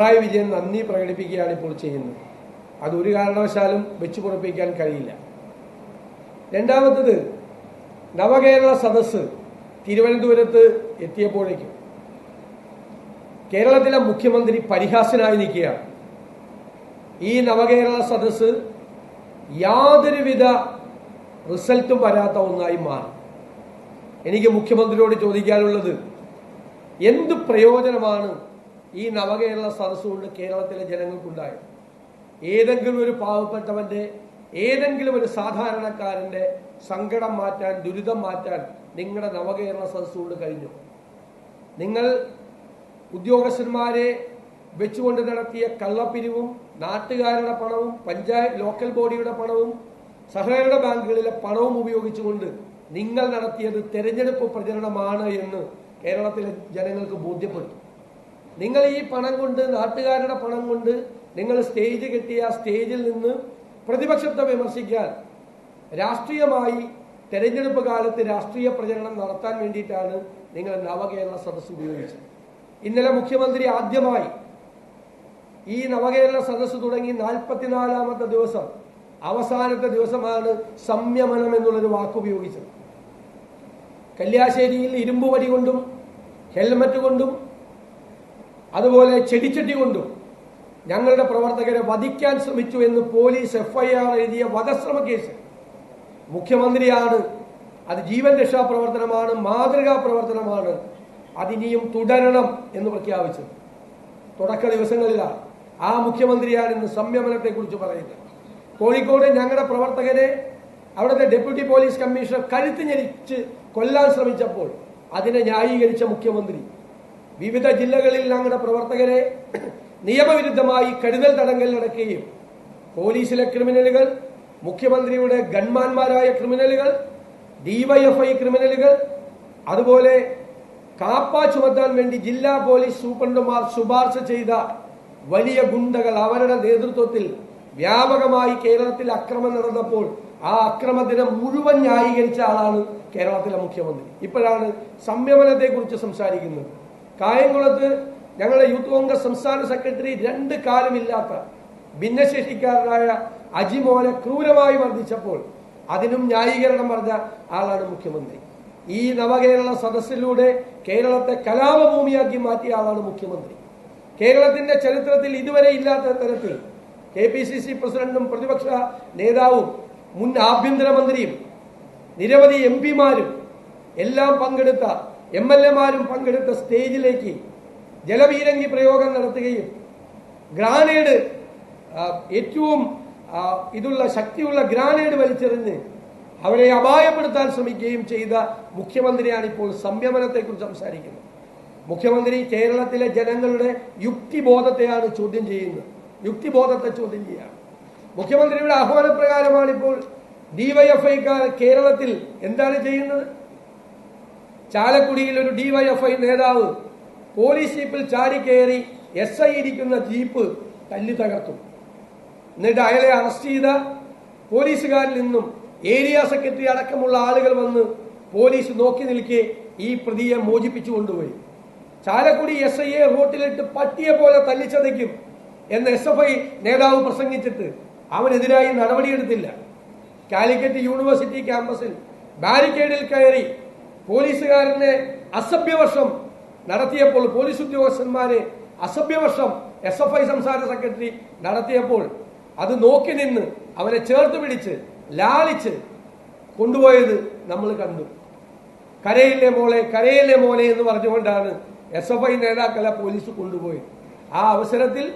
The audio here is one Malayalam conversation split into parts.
പിണറായി വിജയൻ നന്ദി പ്രകടിപ്പിക്കുകയാണ് ഇപ്പോൾ ചെയ്യുന്നത്. അത് ഒരു കാരണവശാലും വെച്ചു പുറപ്പിക്കാൻ കഴിയില്ല. രണ്ടാമത്തത് നവകേരള സദസ്സ് തിരുവനന്തപുരത്ത് എത്തിയപ്പോഴേക്കും കേരളത്തിലെ മുഖ്യമന്ത്രി പരിഹാസനായി നിൽക്കുകയാണ്. ഈ നവകേരള സദസ്സ് യാതൊരുവിധ റിസൾട്ടും വരാത്ത ഒന്നായി മാറി. എനിക്ക് മുഖ്യമന്ത്രിയോട് ചോദിക്കാനുള്ളത് എന്ത് പ്രയോജനമാണ് ഈ നവകേരള സദസ്സുകൊണ്ട് കേരളത്തിലെ ജനങ്ങൾക്കുണ്ടായത്. ഏതെങ്കിലും ഒരു പാവപ്പെട്ടവന്റെ ഏതെങ്കിലും ഒരു സാധാരണക്കാരന്റെ സങ്കടം മാറ്റാൻ ദുരിതം മാറ്റാൻ നിങ്ങളുടെ നവകേരള സദസ്സുകൊണ്ട് കഴിഞ്ഞു. നിങ്ങൾ ഉദ്യോഗസ്ഥന്മാരെ വെച്ചുകൊണ്ട് നടത്തിയ കള്ളപ്പിരിവും നാട്ടുകാരുടെ പണവും പഞ്ചായത്ത് ലോക്കൽ ബോഡിയുടെ പണവും സഹകരണ ബാങ്കുകളിലെ പണവും ഉപയോഗിച്ചുകൊണ്ട് നിങ്ങൾ നടത്തിയത് തെരഞ്ഞെടുപ്പ് പ്രചരണമാണ് എന്ന് കേരളത്തിലെ ജനങ്ങൾക്ക് ബോധ്യപ്പെട്ടു. നിങ്ങൾ ഈ പണം കൊണ്ട് നാട്ടുകാരുടെ പണം കൊണ്ട് നിങ്ങൾ സ്റ്റേജ് കെട്ടിയ സ്റ്റേജിൽ നിന്ന് പ്രതിപക്ഷത്തെ വിമർശിക്കാൻ രാഷ്ട്രീയമായി തെരഞ്ഞെടുപ്പ് കാലത്ത് രാഷ്ട്രീയ പ്രചരണം നടത്താൻ വേണ്ടിയിട്ടാണ് നിങ്ങൾ നവകേരള സദസ്സ് ഉപയോഗിച്ചത്. ഇന്നലെ മുഖ്യമന്ത്രി ആദ്യമായി ഈ നവകേരള സദസ്സ് തുടങ്ങി നാൽപ്പത്തിനാലാമത്തെ ദിവസം അവസാനത്തെ ദിവസമാണ് സംയമനം എന്നുള്ളൊരു വാക്ക് ഉപയോഗിച്ചത്. കല്യാശ്ശേരിയിൽ ഇരുമ്പ് വടി കൊണ്ടും ഹെൽമറ്റ് കൊണ്ടും അതുപോലെ ചെടിച്ചട്ടി കൊണ്ടും ഞങ്ങളുടെ പ്രവർത്തകരെ വധിക്കാൻ ശ്രമിച്ചു എന്ന് പോലീസ് എഫ്ഐആർ എഴുതിയ വധശ്രമ കേസ്. മുഖ്യമന്ത്രിയാണ്. അത് ജീവൻ രക്ഷാ പ്രവർത്തനമാണ് മാതൃകാ പ്രവർത്തനമാണ്. അതിനിയും തുടരണം എന്ന് പ്രഖ്യാപിച്ചത്. തുടക്ക ദിവസങ്ങളിലാണ്. ആ മുഖ്യമന്ത്രിയാണ് ഇന്ന് സംയമനത്തെക്കുറിച്ച് പറയുന്നത്. കോഴിക്കോട് ഞങ്ങളുടെ പ്രവർത്തകരെ അവിടുത്തെ ഡെപ്യൂട്ടി പോലീസ് കമ്മീഷണർ കഴുത്ത് ഞെരിച്ച് കൊല്ലാൻ ശ്രമിച്ചപ്പോൾ അതിനെ ന്യായീകരിച്ച മുഖ്യമന്ത്രി വിവിധ ജില്ലകളിൽ ഞങ്ങളുടെ പ്രവർത്തകരെ നിയമവിരുദ്ധമായി കരുതൽ തടങ്കൽ നടക്കുകയും പോലീസിലെ ക്രിമിനലുകൾ മുഖ്യമന്ത്രിയുടെ ഗൺമാന്മാരായ ക്രിമിനലുകൾ ഡിവൈഎഫ്ഐ ക്രിമിനലുകൾ അതുപോലെ കാപ്പ ചുമത്താൻ വേണ്ടി ജില്ലാ പോലീസ് സൂപ്രണ്ടുമാർ ശുപാർശ ചെയ്ത വലിയ ഗുണ്ടകൾ അവരുടെ നേതൃത്വത്തിൽ വ്യാപകമായി കേരളത്തിൽ അക്രമം നടന്നപ്പോൾ ആ അക്രമത്തിനെ മുഴുവൻ ന്യായീകരിച്ച ആളാണ് കേരളത്തിലെ മുഖ്യമന്ത്രി. ഇപ്പോഴാണ് സംയമനത്തെക്കുറിച്ച് സംസാരിക്കുന്നത്. കായംകുളത്ത് ഞങ്ങളുടെ യൂത്ത് കോൺഗ്രസ് സംസ്ഥാന സെക്രട്ടറി രണ്ട് കാലമില്ലാത്ത ഭിന്നശേഷിക്കാരനായ അജിമോനെ ക്രൂരമായി വർദ്ധിച്ചപ്പോൾ അതിനും ന്യായീകരണം പറഞ്ഞ ആളാണ് മുഖ്യമന്ത്രി. ഈ നവകേരള സദസ്സിലൂടെ കേരളത്തെ കലാപഭൂമിയാക്കി മാറ്റിയ ആളാണ് മുഖ്യമന്ത്രി. കേരളത്തിന്റെ ചരിത്രത്തിൽ ഇതുവരെ ഇല്ലാത്ത തരത്തിൽ കെ പി സി സി പ്രസിഡന്റും പ്രതിപക്ഷ നേതാവും മുൻ ആഭ്യന്തരമന്ത്രിയും നിരവധി എം പിമാരും എല്ലാം പങ്കെടുത്ത എം എൽ എമാരും പങ്കെടുത്ത സ്റ്റേജിലേക്ക് ജലപീരങ്കി പ്രയോഗം നടത്തുകയും ഗ്രാനേഡ് ഏറ്റവും ഇതുള്ള ശക്തിയുള്ള ഗ്രാനേഡ് വലിച്ചെറിഞ്ഞ് അവരെ അപായപ്പെടുത്താൻ ശ്രമിക്കുകയും ചെയ്ത മുഖ്യമന്ത്രിയാണ് ഇപ്പോൾ സംയമനത്തെക്കുറിച്ച് സംസാരിക്കുന്നത്. മുഖ്യമന്ത്രി കേരളത്തിലെ ജനങ്ങളുടെ യുക്തിബോധത്തെയാണ് ചോദ്യം ചെയ്യുന്നത്. യുക്തിബോധത്തെ ചോദ്യം ചെയ്യുകയാണ്. മുഖ്യമന്ത്രിയുടെ ആഹ്വാനപ്രകാരമാണ് ഇപ്പോൾ ഡിവൈഎഫ്ഐക്കാർ കേരളത്തിൽ എന്താണ് ചെയ്യുന്നത്? ചാലക്കുടിയിൽ ഒരു ഡിവൈഎഫ്ഐ നേതാവ് പോലീസ് ജീപ്പിൽ ചാടിക്കയറി എസ് ഐ ഇരിക്കുന്ന ജീപ്പ് തല്ലി തകർത്തു. എന്നിട്ട് അയാളെ അറസ്റ്റ് ചെയ്ത പോലീസുകാരിൽ നിന്നും ഏരിയ സെക്രട്ടറി അടക്കമുള്ള ആളുകൾ വന്ന് പോലീസ് നോക്കി നിൽക്കെ ഈ പ്രതിയെ മോചിപ്പിച്ചു കൊണ്ടുപോയി. ചാലക്കുടി എസ് ഐയെ റോട്ടിലിട്ട് പട്ടിയെ പോലെ തല്ലിച്ചതയ്ക്കും എന്ന് എസ് എഫ് ഐ നേതാവ് പ്രസംഗിച്ചിട്ട് അവനെതിരായി നടപടിയെടുത്തില്ല. കാലിക്കറ്റ് യൂണിവേഴ്സിറ്റി ക്യാമ്പസിൽ ബാരിക്കേഡിൽ കയറി പോലീസുകാരനെ അസഭ്യവർഷം നടത്തിയപ്പോൾ പോലീസ് ഉദ്യോഗസ്ഥന്മാരെ അസഭ്യവർഷം എസ് എഫ് ഐ സംസ്ഥാന സെക്രട്ടറി നടത്തിയപ്പോൾ അത് നോക്കി നിന്ന് അവനെ ചേർത്ത് പിടിച്ച് ലാളിച്ച് കൊണ്ടുപോയത് നമ്മൾ കണ്ടു. കരയിലെ മോളെ കരയിലെ മോളെ എന്ന് പറഞ്ഞുകൊണ്ടാണ് എസ് എഫ് ഐ നേതാക്കളെ പോലീസ് കൊണ്ടുപോയത്. ആ അവസരത്തിൽ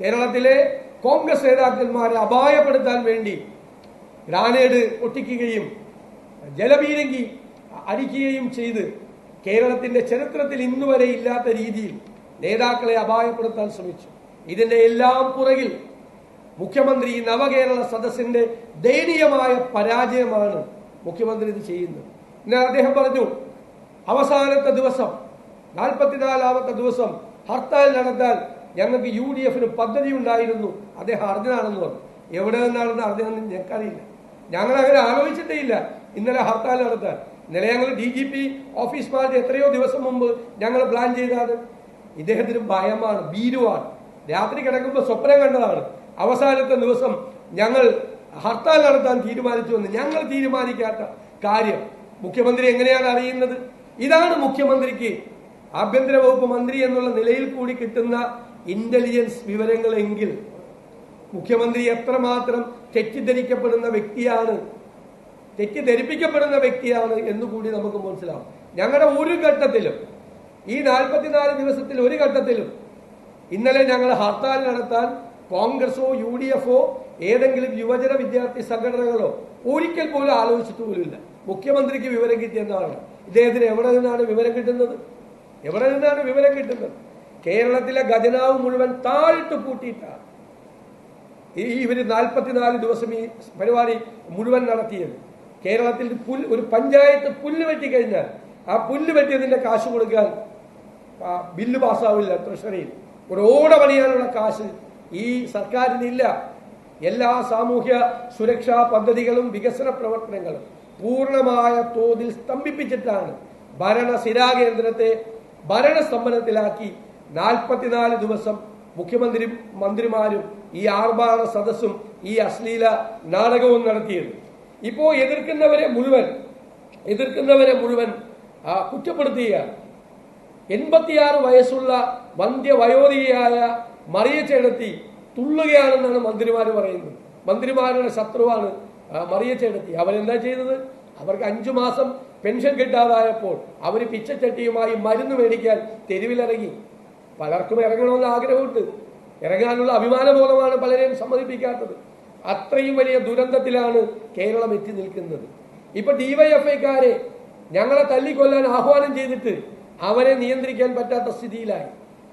കേരളത്തിലെ കോൺഗ്രസ് നേതാക്കന്മാരെ അപായപ്പെടുത്താൻ വേണ്ടി ഗ്രാനേഡ് പൊട്ടിക്കുകയും ജലപീരങ്കി അടിക്കുകയും ചെയ്ത് കേരളത്തിന്റെ ചരിത്രത്തിൽ ഇന്നുവരെ ഇല്ലാത്ത രീതിയിൽ നേതാക്കളെ അപായപ്പെടുത്താൻ ശ്രമിച്ചു. ഇതിന്റെ എല്ലാം പുറകിൽ മുഖ്യമന്ത്രി നവകേരള സദസ്സിന്റെ ദയനീയമായ പരാജയമാണ് മുഖ്യമന്ത്രി ഇത് ചെയ്യുന്നത്. എന്നാൽ അദ്ദേഹം പറഞ്ഞു അവസാനത്തെ ദിവസം നാൽപ്പത്തിനാലാമത്തെ ദിവസം ഹർത്താൽ നടത്താൻ ഞങ്ങൾക്ക് യു ഡി എഫിന് പദ്ധതി ഉണ്ടായിരുന്നു. അദ്ദേഹം അറിഞ്ഞതാണെന്ന് പറഞ്ഞു. എവിടെ നിന്നാണെന്ന് അറിഞ്ഞതെന്ന് ഞങ്ങൾക്കറിയില്ല ഞങ്ങൾ അങ്ങനെ ആലോചിച്ചിട്ടേ ഇല്ല. ഇന്നലെ ഹർത്താൽ നടത്താൻ. ഇന്നലെ ഞങ്ങൾ ഡി ജി പി ഓഫീസ് മാറ്റി എത്രയോ ദിവസം മുമ്പ് ഞങ്ങൾ പ്ലാൻ ചെയ്താണ് ഇദ്ദേഹത്തിന് ഭയമാണ് ഭീരുവാണ്. രാത്രി കിടക്കുമ്പോൾ സ്വപ്നം കണ്ടതാണ്. അവസാനത്തെ ദിവസം ഞങ്ങൾ ഹർത്താൽ നടത്താൻ തീരുമാനിച്ചുവെന്ന് ഞങ്ങൾ തീരുമാനിക്കാത്ത കാര്യം മുഖ്യമന്ത്രി എങ്ങനെയാണ് അറിയുന്നത്? ഇതാണ് മുഖ്യമന്ത്രിക്ക് ആഭ്യന്തര വകുപ്പ് മന്ത്രി എന്നുള്ള നിലയിൽ കൂടി കിട്ടുന്ന ഇന്റലിജൻസ് വിവരങ്ങളെങ്കിൽ മുഖ്യമന്ത്രി എത്രമാത്രം തെറ്റിദ്ധരിക്കപ്പെടുന്ന വ്യക്തിയാണ് തെറ്റിദ്ധരിപ്പിക്കപ്പെടുന്ന വ്യക്തിയാണ് എന്നുകൂടി നമുക്ക് മനസ്സിലാവും. ഞങ്ങളുടെ ഒരു ഘട്ടത്തിലും ഈ നാൽപ്പത്തിനാല് ദിവസത്തിൽ ഒരു ഘട്ടത്തിലും ഇന്നലെ ഞങ്ങൾ ഹർത്താൽ നടത്താൻ കോൺഗ്രസോ യു ഡി എഫോ ഏതെങ്കിലും യുവജന വിദ്യാർത്ഥി സംഘടനകളോ ഒരിക്കൽ പോലും ആലോചിച്ചിട്ട് പോലുമില്ല മുഖ്യമന്ത്രിക്ക് വിവരം കിട്ടിയെന്നാണ്. ഇദ്ദേഹത്തിന് എവിടെ നിന്നാണ് വിവരം കിട്ടുന്നത്? എവിടെ നിന്നാണ് വിവരം കിട്ടുന്നത്? കേരളത്തിലെ ഖജനാവ് മുഴുവൻ താഴ്ത്തു പൂട്ടിയിട്ടാണ്. ഈ ഇവർ നാൽപ്പത്തിനാല് ദിവസം ഈ പരിപാടി മുഴുവൻ നടത്തിയത്. കേരളത്തിൽ പുല്ല് ഒരു പഞ്ചായത്ത് പുല്ല് വെട്ടിക്കഴിഞ്ഞാൽ ആ പുല്ല് വെട്ടിയതിന്റെ കാശ് കൊടുക്കാൻ ബില്ല് പാസ്സാവില്ല ട്രഷറിയിൽ. ഒരോടെ പണിയാനുള്ള കാശ് ഈ സർക്കാരിനില്ല എല്ലാ സാമൂഹ്യ സുരക്ഷാ പദ്ധതികളും വികസന പ്രവർത്തനങ്ങളും പൂർണമായ തോതിൽ സ്തംഭിപ്പിച്ചിട്ടാണ് ഭരണ സ്ഥിരാകേന്ദ്രത്തെ ഭരണസ്തംഭനത്തിലാക്കി നാൽപ്പത്തിനാല് ദിവസം മുഖ്യമന്ത്രി മന്ത്രിമാരും ഈ ആർഭാട സദസ്സും ഈ അശ്ലീല നാടകവും നടത്തിയത്. ഇപ്പോ എതിർക്കുന്നവരെ മുഴുവൻ എതിർക്കുന്നവരെ മുഴുവൻ കുറ്റപ്പെടുത്തുകയാണ് എൺപത്തിയാറ് വയസ്സുള്ള വന്ധ്യവയോധികയായ മറിയ ചേടത്തി തുള്ളുകയാണെന്നാണ് മന്ത്രിമാർ പറയുന്നത്. മന്ത്രിമാരുടെ ശത്രുവാണ് മറിയ ചേടത്തി അവരെന്താ ചെയ്തത്? അവർക്ക് അഞ്ചു മാസം പെൻഷൻ കിട്ടാതായപ്പോൾ അവർ പിച്ചച്ചട്ടിയുമായി മരുന്ന് മേടിക്കാൻ തെരുവിലിറങ്ങി. പലർക്കും ഇറങ്ങണമെന്ന് ആഗ്രഹമുണ്ട്. ഇറങ്ങാനുള്ള അഭിമാനബോധമാണ് പലരെയും സമ്മതിപ്പിക്കാത്തത്. അത്രയും വലിയ ദുരന്തത്തിലാണ് കേരളം എത്തി നിൽക്കുന്നത്. ഇപ്പൊ ഡിവൈഎഫ്ഐക്കാരെ ഞങ്ങളെ തല്ലിക്കൊല്ലാൻ ആഹ്വാനം ചെയ്തിട്ട് അവരെ നിയന്ത്രിക്കാൻ പറ്റാത്ത സ്ഥിതിയിലായി.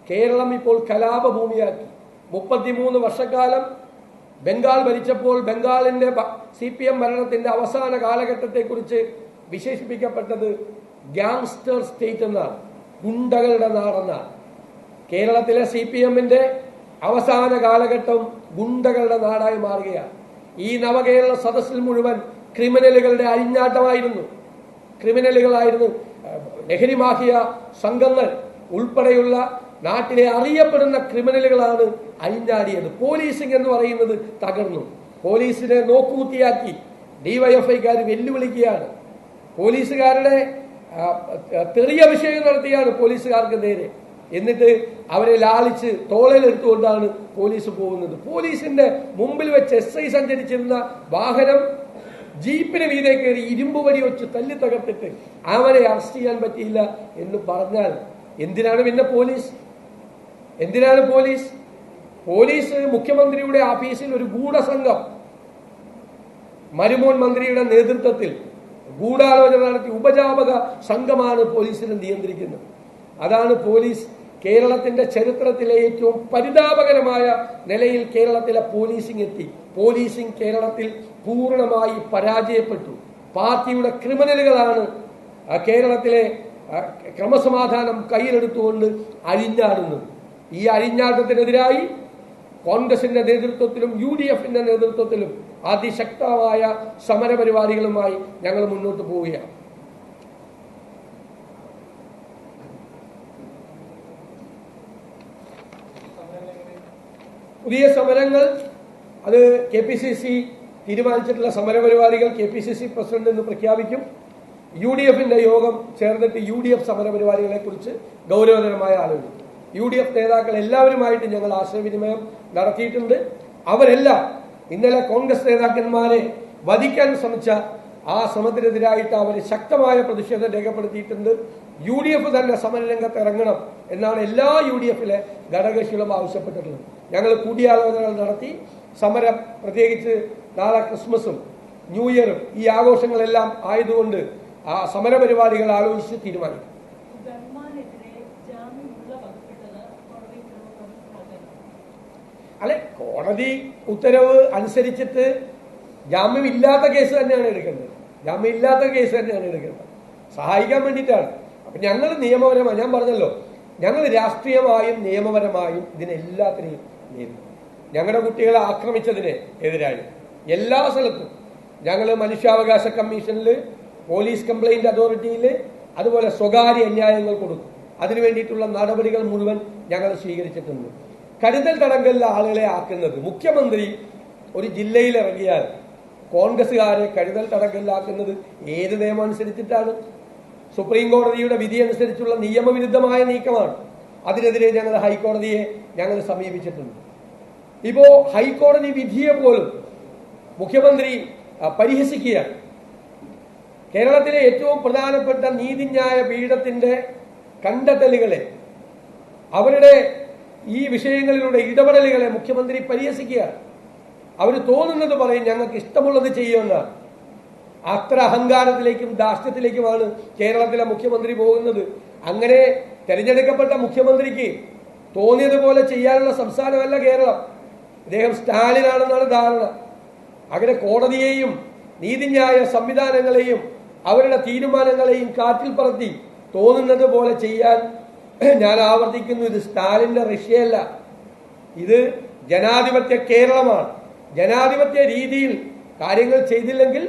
കേരളം ഇപ്പോൾ കലാപഭൂമിയാക്കി. മുപ്പത്തിമൂന്ന് വർഷക്കാലം ബംഗാൾ ഭരിച്ചപ്പോൾ ബംഗാളിന്റെ സി പി എം ഭരണത്തിന്റെ അവസാന കാലഘട്ടത്തെക്കുറിച്ച് വിശേഷിപ്പിക്കപ്പെട്ടത് ഗ്യാങ്സ്റ്റർ സ്റ്റേറ്റ് എന്നാണ്. ഗുണ്ടകളുടെ നാടെന്നാണ്. കേരളത്തിലെ സി പി എമ്മിന്റെ അവസാന കാലഘട്ടം ഗുണ്ടകളുടെ നാടായി മാറുകയാണ്. ഈ നവകേരള സദസ്സിൽ മുഴുവൻ ക്രിമിനലുകളുടെ അഴിഞ്ഞാട്ടമായിരുന്നു ക്രിമിനലുകളായിരുന്നു ലഹരി മാഫിയ സംഘങ്ങൾ ഉൾപ്പെടെയുള്ള നാട്ടിലെ അറിയപ്പെടുന്ന ക്രിമിനലുകളാണ് അഴിഞ്ഞാടിയത് പോലീസിംഗ് എന്ന് പറയുന്നത് തകർന്നു. പോലീസിനെ നോക്കുകുത്തിയാക്കി. ഡിവൈഎഫ്ഐക്കാർ വെല്ലുവിളിക്കുകയാണ്. പോലീസുകാരുടെ വിഷയം നടത്തിയാണ് പോലീസുകാർക്ക് നേരെ. എന്നിട്ട് അവരെ ലാളിച്ച് തോളയിലെടുത്തുകൊണ്ടാണ് പോലീസ് പോകുന്നത്. പോലീസിന്റെ മുമ്പിൽ വെച്ച് എസ് ഐ സഞ്ചരിച്ചിരുന്ന വാഹനം ജീപ്പിന് മീതെ കയറി ഇരുമ്പ് വടി വെച്ച് തല്ലി തകർത്തിട്ട് അവരെ അറസ്റ്റ് ചെയ്യാൻ പറ്റിയില്ല എന്ന് പറഞ്ഞാൽ എന്തിനാണ് പിന്നെ പോലീസ്? എന്തിനാണ് പോലീസ്? പോലീസ് മുഖ്യമന്ത്രിയുടെ ഓഫീസിൽ ഒരു ഗൂഢസംഘം മരുമോൻ മന്ത്രിയുടെ നേതൃത്വത്തിൽ ഗൂഢാലോചന നടത്തി ഉപജാപക സംഘമാണ് പോലീസിനെ നിയന്ത്രിക്കുന്നത്. അതാണ് പോലീസ് കേരളത്തിന്റെ ചരിത്രത്തിലെ ഏറ്റവും പരിതാപകരമായ നിലയിൽ കേരളത്തിലെ പോലീസിംഗ് എത്തി. പോലീസിംഗ് കേരളത്തിൽ പൂർണമായി പരാജയപ്പെട്ടു. പാർട്ടിയുടെ ക്രിമിനലുകളാണ് കേരളത്തിലെ ക്രമസമാധാനം കയ്യിലെടുത്തുകൊണ്ട് അഴിഞ്ഞാടുന്നത്. ഈ അഴിഞ്ഞാട്ടത്തിനെതിരായി കോൺഗ്രസിന്റെ നേതൃത്വത്തിലും യു ഡി എഫിന്റെ നേതൃത്വത്തിലും അതിശക്തമായ സമരപരിപാടികളുമായി ഞങ്ങൾ മുന്നോട്ട് പോവുകയാണ്. പുതിയ സമരങ്ങൾ അത് കെ പി സി സി തീരുമാനിച്ചിട്ടുള്ള സമരപരിപാടികൾ K P C C president ഇന്ന് പ്രഖ്യാപിക്കും. യു ഡി എഫിന്റെ യോഗം ചേർന്നിട്ട് യു ഡി എഫ് സമരപരിപാടികളെ കുറിച്ച് ഗൗരവതരമായ ആലോചിക്കും. യു ഡി എഫ് നേതാക്കൾ എല്ലാവരുമായിട്ട് ഞങ്ങൾ ആശയവിനിമയം നടത്തിയിട്ടുണ്ട്. അവരെല്ലാം ഇന്നലെ കോൺഗ്രസ് നേതാക്കന്മാരെ വധിക്കാൻ ശ്രമിച്ച ആ ശ്രമത്തിനെതിരായിട്ട് അവർ ശക്തമായ പ്രതിഷേധം രേഖപ്പെടുത്തിയിട്ടുണ്ട്. യു ഡി എഫ് തന്നെ സമരരംഗത്ത് ഇറങ്ങണം എന്നാണ് എല്ലാ യു ഡി എഫിലെ ഘടകകക്ഷികളും ആവശ്യപ്പെട്ടിട്ടുള്ളത്. ഞങ്ങൾ കൂടിയാലോചനകൾ നടത്തി. സമരം പ്രത്യേകിച്ച് നാളെ ക്രിസ്മസും ന്യൂ ഇയറും ഈ ആഘോഷങ്ങളെല്ലാം ആയതുകൊണ്ട് ആ സമരപരിപാടികൾ ആലോചിച്ച് തീരുമാനിക്കും. അല്ലെ കോടതി ഉത്തരവ് അനുസരിച്ചിട്ട് ജാമ്യം ഇല്ലാത്ത കേസ് തന്നെയാണ് എടുക്കുന്നത് ജാമ്യം ഇല്ലാത്ത കേസ് തന്നെയാണ് എടുക്കുന്നത് സഹായിക്കാൻ വേണ്ടിയിട്ടാണ്. അപ്പൊ ഞങ്ങൾ നിയമപരമായി ഞാൻ പറഞ്ഞല്ലോ ഞങ്ങൾ രാഷ്ട്രീയമായും നിയമപരമായും ഇതിനെല്ലാത്തിനെയും നേരിടും. ഞങ്ങളുടെ കുട്ടികളെ ആക്രമിച്ചതിന് എതിരായി. എല്ലാ സ്ഥലത്തും ഞങ്ങൾ മനുഷ്യാവകാശ കമ്മീഷനിൽ പോലീസ് കംപ്ലൈന്റ് അതോറിറ്റിയിൽ അതുപോലെ സ്വകാര്യ അന്യായങ്ങൾ കൊടുക്കും. അതിനു വേണ്ടിയിട്ടുള്ള നടപടികൾ മുഴുവൻ ഞങ്ങൾ സ്വീകരിച്ചിട്ടുണ്ട്. കരുതൽ തടങ്കലിലെ ആളുകളെ ആക്കുന്നത് മുഖ്യമന്ത്രി ഒരു ജില്ലയിൽ ഇറങ്ങിയാൽ കോൺഗ്രസുകാരെ കഴുതൽ തടങ്കലിലാക്കുന്നത് ഏത് നിയമം അനുസരിച്ചിട്ടാണ്? സുപ്രീം കോടതിയുടെ വിധി അനുസരിച്ചുള്ള നിയമവിരുദ്ധമായ നീക്കമാണ്. അതിനെതിരെ ഞങ്ങൾ ഹൈക്കോടതിയെ ഞങ്ങൾ സമീപിച്ചിട്ടുണ്ട്. ഇപ്പോ ഹൈക്കോടതി വിധിയെ പോലും മുഖ്യമന്ത്രി പരിഹസിക്കുക പരിഹസിക്കുകയാണ്. കേരളത്തിലെ ഏറ്റവും പ്രധാനപ്പെട്ട നീതിന്യായ പീഠത്തിന്റെ കണ്ടെത്തലുകളെ അവരുടെ ഈ വിഷയങ്ങളിലൂടെ ഇടപെടലുകളെ മുഖ്യമന്ത്രി പരിഹസിക്കുകയാണ്. അവർ തോന്നുന്നത് പറയും ഞങ്ങൾക്ക് ഇഷ്ടമുള്ളത് ചെയ്യുമെന്നാണ് അത്ര അഹങ്കാരത്തിലേക്കും ധാർഷ്ട്യത്തിലേക്കുമാണ് കേരളത്തിലെ മുഖ്യമന്ത്രി പോകുന്നത്. അങ്ങനെ തെരഞ്ഞെടുക്കപ്പെട്ട മുഖ്യമന്ത്രിക്ക് തോന്നിയതുപോലെ ചെയ്യാനുള്ള സംസ്ഥാനമല്ല കേരളം. അദ്ദേഹം സ്റ്റാലിനാണെന്നാണ് ധാരണ. അങ്ങനെ കോടതിയെയും നീതിന്യായ സംവിധാനങ്ങളെയും അവരുടെ തീരുമാനങ്ങളെയും കാറ്റിൽ പറത്തി തോന്നുന്നത് പോലെ ചെയ്യാൻ ഞാൻ ആവർത്തിക്കുന്നു. ഇത് സ്റ്റാലിന്റെ റഷ്യയല്ല. ഇത് ജനാധിപത്യ കേരളമാണ്. ജനാധിപത്യ രീതിയിൽ കാര്യങ്ങൾ ചെയ്തില്ലെങ്കിൽ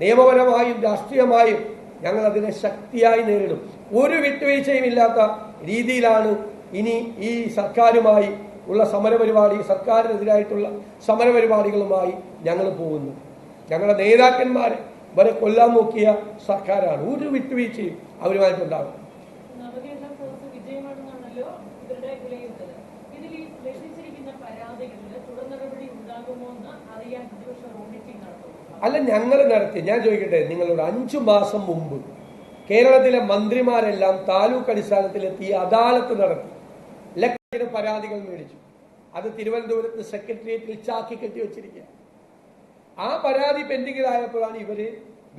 നിയമപരമായും രാഷ്ട്രീയമായും ഞങ്ങൾ അതിനെ ശക്തിയായി നേരിടും. ഒരു വിട്ടുവീഴ്ചയും ഇല്ലാത്ത രീതിയിലാണ് ഇനി ഈ സർക്കാരുമായി ഉള്ള സമരപരിപാടി സർക്കാരിനെതിരായിട്ടുള്ള സമരപരിപാടികളുമായി ഞങ്ങൾ പോകുന്നു ഞങ്ങളുടെ നേതാക്കന്മാരെ വരെ കൊല്ലാൻ നോക്കിയ സർക്കാരാണ്. ഒരു വിട്ടുവീഴ്ചയും അവരുമായിട്ടുണ്ടാകും അല്ല ഞങ്ങൾ നടത്തി ഞാൻ ചോദിക്കട്ടെ നിങ്ങളോട് അഞ്ചു മാസം മുമ്പ് കേരളത്തിലെ മന്ത്രിമാരെല്ലാം താലൂക്ക് അടിസ്ഥാനത്തിലെത്തി അദാലത്ത് നടത്തി. ലക്ഷത്തിന് പരാതികൾ മേടിച്ചു. അത് തിരുവനന്തപുരത്ത് സെക്രട്ടേറിയറ്റിൽ ചാക്കി കെട്ടി വെച്ചിരിക്കുക ആ പരാതി പെൻഡിങ്ങിലായപ്പോഴാണ് ഇവർ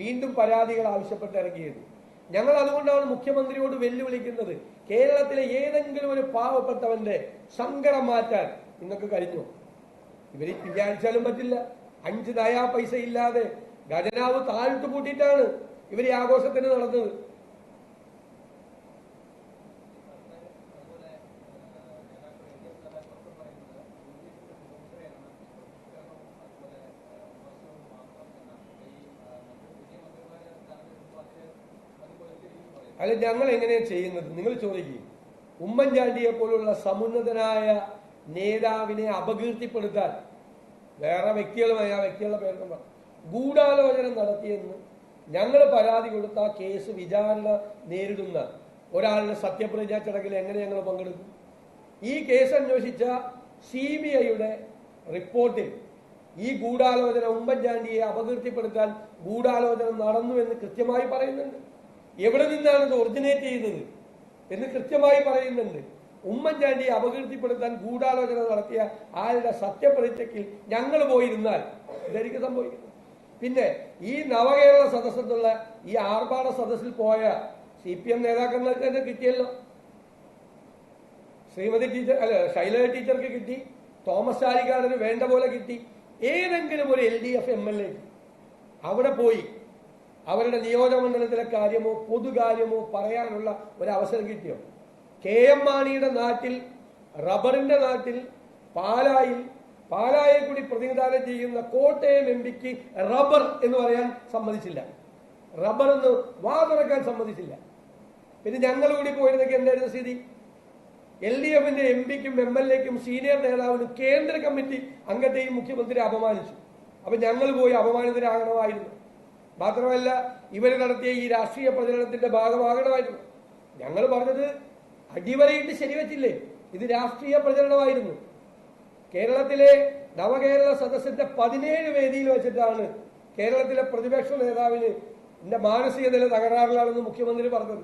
വീണ്ടും പരാതികൾ ആവശ്യപ്പെട്ട് ഇറങ്ങിയത്. ഞങ്ങൾ അതുകൊണ്ടാണ് മുഖ്യമന്ത്രിയോട് വെല്ലുവിളിക്കുന്നത്. കേരളത്തിലെ ഏതെങ്കിലും ഒരു പാവപ്പെട്ടവന്റെ സങ്കടം മാറ്റാൻ നിങ്ങൾക്ക് കഴിഞ്ഞു? ഇവർ വിചാരിച്ചാലും പറ്റില്ല. അഞ്ച് നയാ പൈസ ഇല്ലാതെ ഖജനാവ് താഴ്ത്തു കൂട്ടിയിട്ടാണ് ഇവർ ഈ ആഘോഷത്തിന് നടന്നത്. അല്ല ഞങ്ങൾ എങ്ങനെയാണ് ചെയ്യുന്നത്? നിങ്ങൾ ചോദിക്കും. ഉമ്മൻചാണ്ടിയെ പോലുള്ള സമുന്നതനായ നേതാവിനെ അപകീർത്തിപ്പെടുത്താൻ. വേറെ വ്യക്തികളുമായി ആ വ്യക്തികളുടെ പേരൊന്നും പറ ഗൂഢാലോചന നടത്തിയെന്ന് ഞങ്ങൾ പരാതി കൊടുത്ത കേസ് വിചാരണ നേരിടുന്ന ഒരാളുടെ സത്യപ്രതിജ്ഞാ ചടങ്ങിൽ എങ്ങനെ ഞങ്ങൾ പങ്കെടുക്കും? ഈ കേസ് അന്വേഷിച്ച സി ബി ഐയുടെ റിപ്പോർട്ടിൽ ഈ ഗൂഢാലോചന ഉമ്മൻചാണ്ടിയെ അപകീർത്തിപ്പെടുത്താൻ ഗൂഢാലോചന നടന്നു എന്ന് കൃത്യമായി പറയുന്നുണ്ട്. എവിടെ നിന്നാണ് ഇത് ഒറിജിനേറ്റ് ചെയ്തത് എന്ന് കൃത്യമായി പറയുന്നുണ്ട്. ഉമ്മൻചാണ്ടിയെ അപകീർത്തിപ്പെടുത്താൻ ഗൂഢാലോചന നടത്തിയ ആരുടെ സത്യപ്രതിജ്ഞയ്ക്ക് ഞങ്ങൾ പോയിരുന്നാൽ ഇതായിരിക്കും സംഭവിക്കുന്നത് പിന്നെ ഈ നവകേരള സദസ്സത്തുള്ള ഈ ആർഭാട സദസ്സിൽ പോയ സി പി എം നേതാക്കന്മാർക്ക് തന്നെ കിട്ടിയല്ലോ. ശ്രീമതി ടീച്ചർ അല്ല ശൈലജ ടീച്ചർക്ക് കിട്ടി. തോമസ് ചാലിക്കാടന് വേണ്ട പോലെ കിട്ടി. ഏതെങ്കിലും ഒരു L D F M L A അവിടെ പോയി അവരുടെ നിയോജകമണ്ഡലത്തിലെ കാര്യമോ പൊതുകാര്യമോ പറയാനുള്ള ഒരു അവസരം കിട്ടിയോ? കെ എം മാണിയുടെ നാട്ടിൽ റബ്ബറിന്റെ നാട്ടിൽ പാലായിൽ പാലായെ കൂടി പ്രതിനിധാനം ചെയ്യുന്ന കോട്ടയം എം പിക്ക് റബ്ബർ എന്ന് പറയാൻ സമ്മതിച്ചില്ല. റബ്ബർ എന്ന് വാ തുറക്കാൻ സമ്മതിച്ചില്ല. പിന്നെ ഞങ്ങൾ കൂടി പോയിരുന്നെങ്കിൽ എന്തായിരുന്നു സ്ഥിതി? എൽ ഡി എഫിന്റെ എം പിക്കും എം എൽ എക്കും സീനിയർ നേതാവിനും കേന്ദ്ര കമ്മിറ്റി അംഗത്തെയും മുഖ്യമന്ത്രി അപമാനിച്ചു. അപ്പൊ ഞങ്ങൾ പോയി അപമാനിതരാകണമായിരുന്നു. മാത്രമല്ല ഇവർ നടത്തിയ ഈ രാഷ്ട്രീയ പ്രചരണത്തിന്റെ ഭാഗമാകണമായിരുന്നു. ഞങ്ങൾ പറഞ്ഞത് അടിവരയിട്ട് ശരിവച്ചില്ലേ? ഇത് രാഷ്ട്രീയ പ്രചരണമായിരുന്നു. കേരളത്തിലെ നവകേരള സദസ്സിന്റെ പതിനേഴ് വേദിയിൽ വെച്ചിട്ടാണ് കേരളത്തിലെ പ്രതിപക്ഷ നേതാവിന് എന്റെ മാനസിക നില തകരാറിലാണെന്ന് മുഖ്യമന്ത്രി പറഞ്ഞത്.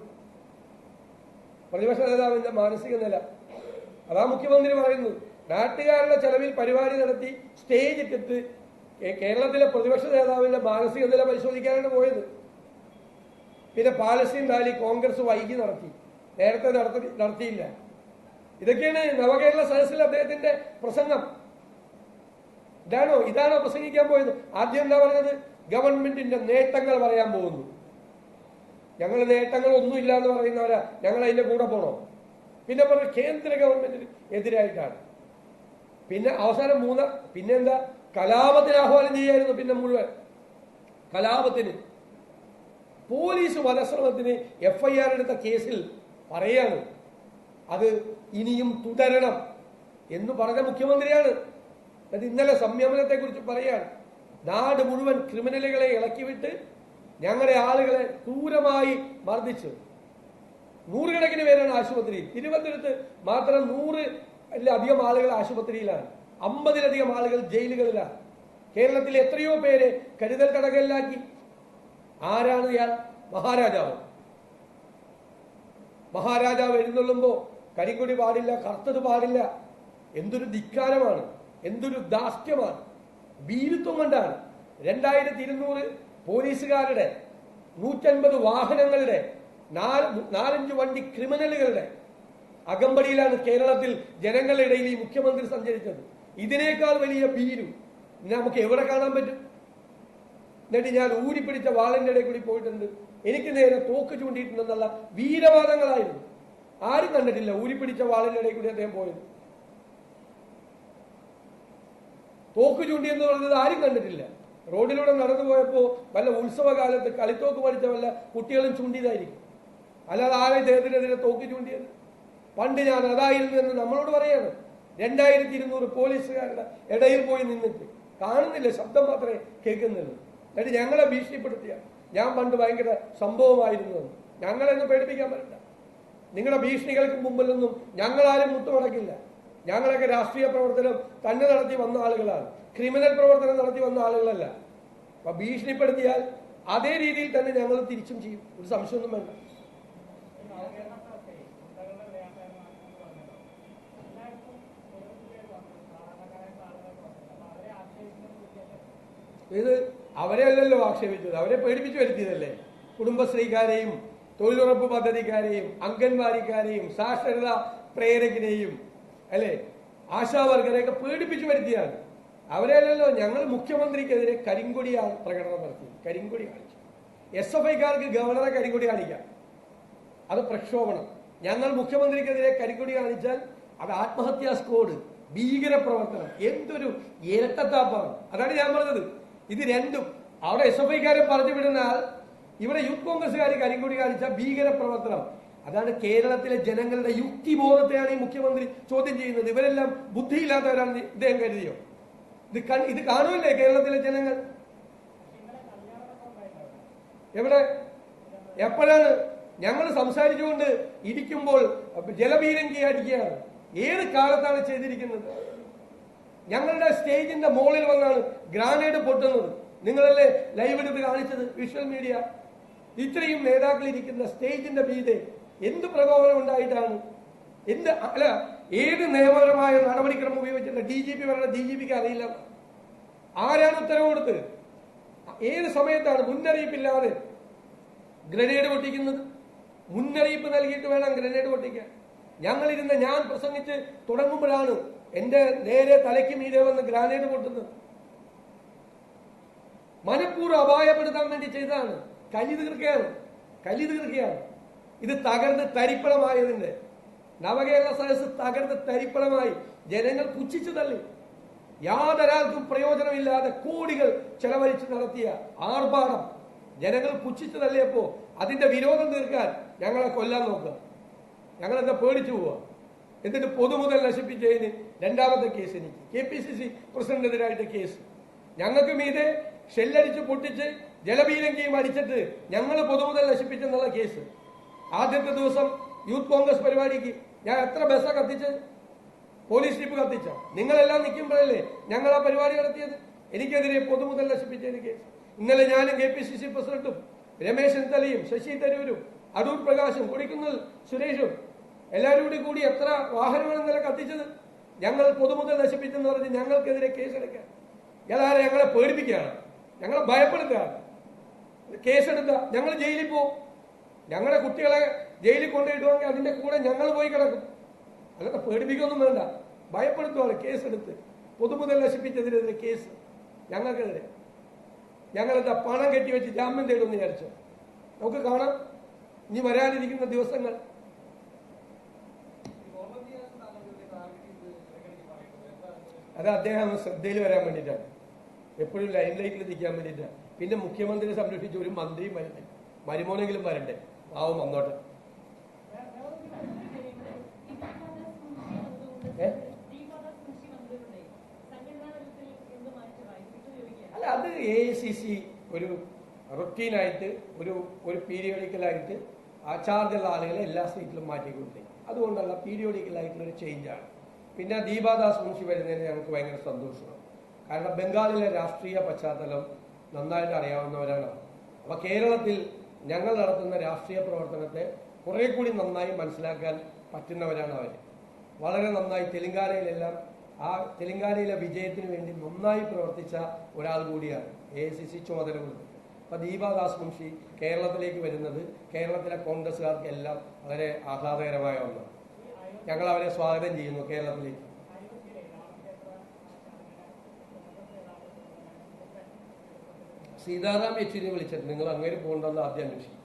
പ്രതിപക്ഷ നേതാവിന്റെ മാനസിക നില. അതാ മുഖ്യമന്ത്രി പറയുന്നു നാട്ടുകാരുടെ ചെലവിൽ പരിപാടി നടത്തി സ്റ്റേജ് ഇട്ടിട്ട് കേരളത്തിലെ പ്രതിപക്ഷ നേതാവിന്റെ മാനസിക നില പരിശോധിക്കാനാണ് പോയത്. പിന്നെ പാലസ്തീൻ റാലി കോൺഗ്രസ് വൈകി നടത്തി. നേരത്തെ നടത്തി നടത്തിയില്ല. ഇതൊക്കെയാണ് നവകേരള സദസ്സിൽ അദ്ദേഹത്തിന്റെ പ്രസംഗം. ഇതാണോ ഇതാണോ പ്രസംഗിക്കാൻ പോയത്? ആദ്യം എന്താ പറഞ്ഞത്? ഗവൺമെന്റിന്റെ നേട്ടങ്ങൾ പറയാൻ പോകുന്നു. ഞങ്ങൾ നേട്ടങ്ങൾ ഒന്നുമില്ല എന്ന് പറയുന്നവരാ. ഞങ്ങൾ അതിന്റെ കൂടെ പോണോ? പിന്നെ പറഞ്ഞ കേന്ദ്ര ഗവൺമെന്റിന് എതിരായിട്ടാണ്. പിന്നെ അവസാനം മൂന്ന് പിന്നെന്താ കലാപത്തിന് ആഹ്വാനം ചെയ്യായിരുന്നു പിന്നെ മുഴുവൻ. കലാപത്തിന്. പോലീസ് വധശ്രമത്തിന് എഫ് ഐ ആർ എടുത്ത കേസിൽ പറയാണ്. അത് ഇനിയും തുടരണം എന്ന് പറഞ്ഞ മുഖ്യമന്ത്രിയാണ്. അത് ഇന്നലെ സംയമനത്തെ കുറിച്ച് പറയാണ്. നാട് മുഴുവൻ ക്രിമിനലുകളെ ഇളക്കിവിട്ട് ഞങ്ങളുടെ ആളുകളെ ക്രൂരമായി മർദ്ദിച്ചു. നൂറുകണക്കിന് പേരാണ് ആശുപത്രിയിൽ. തിരുവനന്തപുരത്ത് മാത്രം നൂറ് അധികം ആളുകൾ ആശുപത്രിയിലാണ്. അമ്പതിലധികം ആളുകൾ ജയിലുകളിലാണ്. കേരളത്തിൽ എത്രയോ പേരെ കരുതൽ തടങ്കലിലാക്കി. ആരാണ് ഇയാൾ? മഹാരാജാവ്. മഹാരാജാവ് എഴുന്നള്ളുമ്പോ കരിങ്കൊടി പാടില്ല കറുത്തത് പാടില്ല. എന്തൊരു ധിക്കാരമാണ് എന്തൊരു ദാസ്യമാണ് ഭീരുത്വം കൊണ്ടാണ് രണ്ടായിരത്തി ഇരുന്നൂറ് പോലീസുകാരുടെ നൂറ്റൻപത് വാഹനങ്ങളുടെ നാല് നാലഞ്ച് വണ്ടി ക്രിമിനലുകളുടെ അകമ്പടിയിലാണ് കേരളത്തിൽ ജനങ്ങളുടെ ഇടയിൽ ഈ മുഖ്യമന്ത്രി സഞ്ചരിച്ചത്. ഇതിനേക്കാൾ വലിയ ഭീരു നമുക്ക് എവിടെ കാണാൻ പറ്റും? എന്നിട്ട് ഞാൻ ഊരിപ്പിടിച്ച വാളിന്റെ ഇടയിൽ കൂടി പോയിട്ടുണ്ട്. എനിക്ക് നേരെ തോക്ക് ചൂണ്ടിയിട്ടുണ്ടെന്നുള്ള വീരവാദങ്ങളായിരുന്നു. ആരും കണ്ടിട്ടില്ല ഊരിപ്പിടിച്ച വാളിന്റെ ഇടയിൽ കൂടി അദ്ദേഹം പോയത്. തോക്ക് ചൂണ്ടി എന്ന് പറഞ്ഞത് ആരും കണ്ടിട്ടില്ല. റോഡിലൂടെ നടന്നു പോയപ്പോ വല്ല ഉത്സവകാലത്ത് കളിത്തോക്ക് പഠിച്ച വല്ല കുട്ടികളും ചൂണ്ടിയതായിരിക്കും. അല്ലാതെ ആരെ ദേഹത്തിനെതിരെ തോക്ക് ചൂണ്ടിയത്? പണ്ട് ഞാൻ അതായിരുന്നു എന്ന് നമ്മളോട് പറയാണ്. രണ്ടായിരത്തി ഇരുന്നൂറ് പോലീസുകാരുടെ ഇടയിൽ പോയി നിന്നിട്ട്. കാണുന്നില്ല ശബ്ദം മാത്രമേ കേൾക്കുന്നുള്ളൂ. എന്നിട്ട് ഞങ്ങളെ ഭീഷണിപ്പെടുത്തിയ. ഞാൻ പണ്ട് ഭയങ്കര സംഭവമായിരുന്നു ഞങ്ങളെന്ന് പേടിപ്പിക്കാൻ പറ്റില്ല. നിങ്ങളുടെ ഭീഷണികൾക്ക് മുമ്പിലൊന്നും ഞങ്ങളാരും മുട്ടുമടക്കില്ല. ഞങ്ങളൊക്കെ രാഷ്ട്രീയ പ്രവർത്തനം തന്നെ നടത്തി വന്ന ആളുകളാണ്. ക്രിമിനൽ പ്രവർത്തനം നടത്തി വന്ന ആളുകളല്ല. അപ്പൊ ഭീഷണിപ്പെടുത്തിയാൽ അതേ രീതിയിൽ തന്നെ ഞങ്ങൾ തിരിച്ചും ചെയ്യും. ഒരു സംശയമൊന്നും വേണ്ട. ഇത് അവരെ അല്ലല്ലോ ആക്ഷേപിച്ചത്. അവരെ പേടിപ്പിച്ചു വരുത്തിയതല്ലേ? കുടുംബശ്രീക്കാരെയും തൊഴിലുറപ്പ് പദ്ധതിക്കാരെയും അംഗൻവാടിക്കാരെയും സാക്ഷരത പ്രേരകനെയും അല്ലേ? ആശാവർഗരെയൊക്കെ പേടിപ്പിച്ചു വരുത്തിയാണ്. അവരെ അല്ലല്ലോ ഞങ്ങൾ മുഖ്യമന്ത്രിക്കെതിരെ കരിങ്കൊടി പ്രകടനം നടത്തി. കരിങ്കൊടി കാണിച്ചു. എസ് എഫ് ഐക്കാർക്ക് ഗവർണറെ കരിങ്കൊടി കാണിക്കാം. അത് പ്രക്ഷോഭണം. ഞങ്ങൾ മുഖ്യമന്ത്രിക്കെതിരെ കരിങ്കൊടി കാണിച്ചാൽ അത് ആത്മഹത്യാ സ്കോഡ് ഭീകര പ്രവർത്തനം എന്തൊരു ഇരട്ടത്താപ്പാണ്. അതാണ് ഞാൻ പറഞ്ഞത്. ഇത് രണ്ടും അവിടെ എസ് എഫ് ഐക്കാരെ പറഞ്ഞു വിടുന്നാൽ ഇവിടെ യൂത്ത് കോൺഗ്രസ്സുകാർ കരിങ്കൊടി കാണിച്ച ഭീകര പ്രവർത്തനം അതാണ് കേരളത്തിലെ ജനങ്ങളുടെ യുക്തിബോധത്തെയാണ് ഈ മുഖ്യമന്ത്രി ചോദ്യം ചെയ്യുന്നത്. ഇവരെല്ലാം ബുദ്ധിയില്ലാത്തവരാണ് ഇദ്ദേഹം കരുതിയോ? ഇത് ഇത് കാണുമല്ലേ കേരളത്തിലെ ജനങ്ങൾ? എവിടെ? എപ്പോഴാണ്? ഞങ്ങൾ സംസാരിച്ചുകൊണ്ട് ഇരിക്കുമ്പോൾ ജലപീരങ്കി അടിക്കുകയാണ്. ഏത് കാലത്താണ് ചെയ്തിരിക്കുന്നത്? ഞങ്ങളുടെ സ്റ്റേജിന്റെ മുകളിൽ വന്നാണ് ഗ്രാനേഡ് പൊട്ടുന്നത്. നിങ്ങളല്ലേ ലൈവ് എടുത്ത് കാണിച്ചത്? വിഷ്വൽ മീഡിയ ഇത്രയും നേതാക്കൾ ഇരിക്കുന്ന സ്റ്റേജിന്റെ മീതെ എന്ത് പ്രകോപനം ഉണ്ടായിട്ടാണ്? എന്ത് അല്ല ഏത് നിയമപരമായ നടപടിക്രമം ഉപയോഗിച്ചിട്ട് ഡി ജി പി പറഞ്ഞ ഡി ജി പിക്ക് അറിയില്ല. ആരാണ് ഉത്തരവ് കൊടുത്തത്? ഏത് സമയത്താണ് മുന്നറിയിപ്പില്ലാതെ ഗ്രനേഡ് പൊട്ടിക്കുന്നത്? മുന്നറിയിപ്പ് നൽകിയിട്ട് വേണം ഗ്രനേഡ് പൊട്ടിക്കാൻ. ഞങ്ങളിരുന്ന് ഞാൻ പ്രസംഗിച്ച് തുടങ്ങുമ്പോഴാണ് എന്റെ നേരെ തലയ്ക്ക് മീതെ വന്ന് ഗ്രാനേഡ് പൊട്ടുന്നത്. മനഃപൂർവം അപായപ്പെടുത്താൻ വേണ്ടി ചെയ്തതാണ്. കലി തീർക്കുകയാണ്. കലി തീർക്കുകയാണ്. ഇത് തകർന്ന് തരിപ്പണമായതിന്റെ നവകേരള സദസ് തകർന്ന് തരിപ്പണമായി. ജനങ്ങൾ പുച്ഛിച്ചു തള്ളി. യാതൊരാൾക്കും പ്രയോജനമില്ലാതെ കോടികൾ ചെലവഴിച്ച് നടത്തിയ ആർഭാടം. ജനങ്ങൾ പുച്ഛിച്ചു തള്ളിയപ്പോ അതിന്റെ വിരോധം തീർക്കാൻ ഞങ്ങളെ കൊല്ലാൻ നോക്കുക. ഞങ്ങളെന്താ പേടിച്ചു പോവുക? എന്നിട്ട് പൊതുമുതൽ നശിപ്പിച്ചതിന് രണ്ടാമത്തെ കേസ് എനിക്ക്. കെ പി സി സി പ്രസിഡന്റിനെതിരായിട്ട് കേസ്. ഞങ്ങൾക്ക് മീതെ ഷെല്ലടിച്ച് പൊട്ടിച്ച് ജലപീരങ്കിയും അടിച്ചിട്ട് ഞങ്ങൾ പൊതുമുതൽ നശിപ്പിച്ചെന്നുള്ള കേസ്. ആദ്യത്തെ ദിവസം യൂത്ത് കോൺഗ്രസ് പരിപാടിക്ക് ഞാൻ എത്ര ബസ്സാ കത്തിച്ച് പോലീസ് ജീപ്പ് കത്തിച്ച? നിങ്ങളെല്ലാം നിൽക്കുമ്പോഴല്ലേ ഞങ്ങൾ ആ പരിപാടി നടത്തിയത്? എനിക്കെതിരെ പൊതുമുതൽ നശിപ്പിച്ചതിന് കേസ്. ഇന്നലെ ഞാനും കെ പി സി സി പ്രസിഡന്റും രമേശ് ചെന്നിത്തലയും ശശി തരൂരും അടൂർ പ്രകാശും കൊടിക്കുന്നിൽ സുരേഷും എല്ലാവരും കൂടി കൂടി എത്ര വാഹനങ്ങൾ ഇന്നലെ കത്തിച്ചത്? ഞങ്ങൾ പൊതുമുതൽ നശിപ്പിച്ചെന്ന് പറഞ്ഞ് ഞങ്ങൾക്കെതിരെ കേസെടുക്കാൻ. ഇയാളാരെ ഞങ്ങളെ പേടിപ്പിക്കുകയാണ്. ഞങ്ങളെ ഭയപ്പെടുത്തുകയാണ് കേസെടുത്ത ഞങ്ങൾ ജയിലിൽ പോകും ഞങ്ങളുടെ കുട്ടികളെ ജയിലിൽ കൊണ്ടുപോയിട്ടുവാണെങ്കിൽ അതിന്റെ കൂടെ ഞങ്ങൾ പോയി കിടക്കും. അല്ലാതെ പേടിപ്പിക്കൊന്നും വേണ്ട. ഭയപ്പെടുത്തുവാണ് കേസെടുത്ത്. പൊതുമുതൽ നശിപ്പിച്ചതിനെതിരെ കേസ്. ഞങ്ങൾക്കെതിരെ. ഞങ്ങളെന്താ പണം കെട്ടിവെച്ച് ജാമ്യം തേടുമെന്ന് വിചാരിച്ചു? നമുക്ക് കാണാം. ഇനി വരാനിരിക്കുന്ന ദിവസങ്ങൾ. അത് അദ്ദേഹം ശ്രദ്ധയിൽ വരാൻ വേണ്ടിയിട്ടാണ്. എപ്പോഴും ലൈൻ ലൈറ്റിൽ നിൽക്കാൻ വേണ്ടിയിട്ടാണ് പിന്നെ മുഖ്യമന്ത്രിയെ സംരക്ഷിച്ച ഒരു മന്ത്രിയും വരണ്ടേ മരുമോനെങ്കിലും വരണ്ടേ ആവും വന്നോട്ടെ. അല്ല അത് എ സി സി ഒരു റൊട്ടീനായിട്ട് ഒരു ഒരു പീരിയോഡിക്കലായിട്ട് ചാർജുള്ള ആളുകളെ എല്ലാ സീറ്റിലും മാറ്റിക്കൊണ്ടേ അതുകൊണ്ടല്ല പീരിയോഡിക്കലായിട്ടുള്ള ഒരു ചേഞ്ചാണ് പിന്നെ ദീപാദാസ് മുൻഷി വരുന്നതിന് ഞങ്ങൾക്ക് ഭയങ്കര സന്തോഷമാണ്. കാരണം ബംഗാളിലെ രാഷ്ട്രീയ പശ്ചാത്തലം നന്നായിട്ട് അറിയാവുന്നവരാണ്. അപ്പൊ കേരളത്തിൽ ഞങ്ങൾ നടത്തുന്ന രാഷ്ട്രീയ പ്രവർത്തനത്തെ കുറെ കൂടി നന്നായി മനസ്സിലാക്കാൻ പറ്റുന്നവരാണ് അവർ വളരെ നന്നായി തെലങ്കാനയിലെല്ലാം ആ തെലങ്കാനയിലെ വിജയത്തിന് വേണ്ടി നന്നായി പ്രവർത്തിച്ച ഒരാൾ കൂടിയാണ് എ സി സി ചുമതല കൊടുത്തത് അപ്പൊ ദീപാദാസ് മുൻഷി കേരളത്തിലേക്ക് വരുന്നത് കേരളത്തിലെ കോൺഗ്രസ്സുകാർക്കെല്ലാം വളരെ ആഹ്ലാദകരമായ ഒന്നാണ്. ഞങ്ങൾ അവരെ സ്വാഗതം ചെയ്യുന്നു കേരളത്തിലേക്ക്. സീതാറാം യെച്ചൂരിയെ വിളിച്ചിട്ട് നിങ്ങൾ അങ്ങേര് പോകണ്ടെന്ന് ആദ്യം അന്വേഷിക്കും.